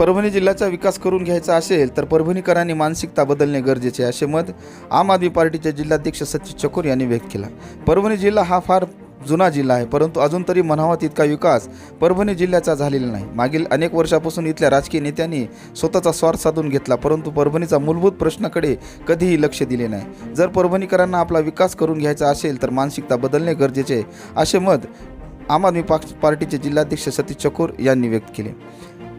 परभणी जिल्ह्याचा विकास करून घ्यायचा असेल तर परभणीकरांनी मानसिकता बदलणे गरजेचे आहे असे मत आम आदमी पार्टीचे जिल्हाध्यक्ष सचिन चकोर यांनी व्यक्त केला. परभणी जिल्हा हा फार जुना जिल्हा आहे परंतु अजून तरी म्हणावा तितका विकास परभणी जिल्ह्याचा झालेला नाही. मागील अनेक वर्षापासून इथल्या राजकीय नेत्यांनी स्वतःचा स्वार्थ साधून घेतला परंतु परभणीचा मूलभूत प्रश्नाकडे कधीही लक्ष दिले नाही. जर परभणीकरांना आपला विकास करून घ्यायचा असेल तर मानसिकता बदलणे गरजेचे आहे असे मत आम आदमी पार्टीचे जिल्हाध्यक्ष सतीश चकोर यांनी व्यक्त केले.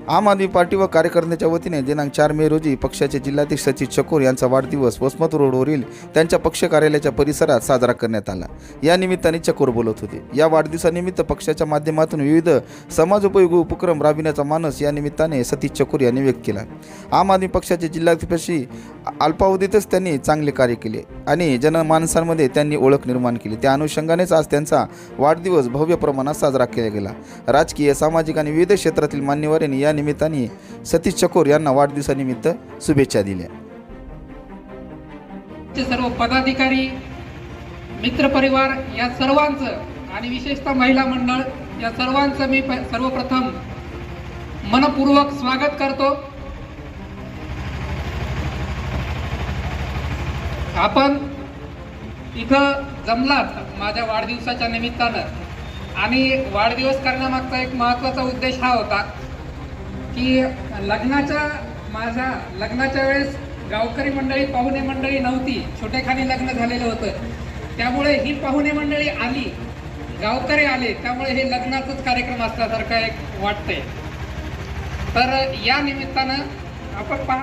आम आदमी पार्टी व कार्यकर्त्यांच्या वतीने दिनांक चार मे रोजी पक्षाचे जिल्हाध्यक्ष सचिन चकोर यांचा वाढदिवस वसमत रोडवरील त्यांच्या पक्ष कार्यालयाच्या परिसरात साजरा करण्यात आला. या निमित्ताने चकोर बोलत होते. या वाढदिवसानिमित्त पक्षाच्या माध्यमातून विविध समाजोपयोगी उपक्रम राबविण्याचा मानस या निमित्ताने सतीश चकोर यांनी व्यक्त केला. आम आदमी पक्षाचे जिल्हाध्यक्षी अल्पावधीतच त्यांनी चांगले कार्य केले आणि जनमानसांमध्ये त्यांनी ओळख निर्माण केली. त्या अनुषंगानेच आज त्यांचा वाढदिवस भव्य प्रमाणात साजरा केला गेला. राजकीय सामाजिक आणि विविध क्षेत्रातील मान्यवरांनी या या निमित्ताने सतीश चकोर यांना वाढदिवसानिमित्त शुभेच्छा दिल्या. सर्व पदाधिकारी मित्रपरिवार या सर्वांचं आणि विशेषतः महिला मंडळ या सर्वांचं मी सर्वप्रथम मनपूर्वक स्वागत करतो. आपण इथं जमलात माझ्या वाढदिवसाच्या निमित्तानं. आणि वाढदिवस करण्यामागचा एक महत्त्वाचा उद्देश हा होता की लग्नाच्या माझ्या लग्नाच्या वेळेस गावकरी मंडळी पाहुणे मंडळी नव्हती. छोटेखानी लग्न झालेलं होतं. त्यामुळे ही पाहुणे मंडळी आली. गावकरी आले. त्यामुळे हे लग्नाचाच कार्यक्रम असल्यासारखं एक वाटतंय. तर या निमित्तानं आपण पहा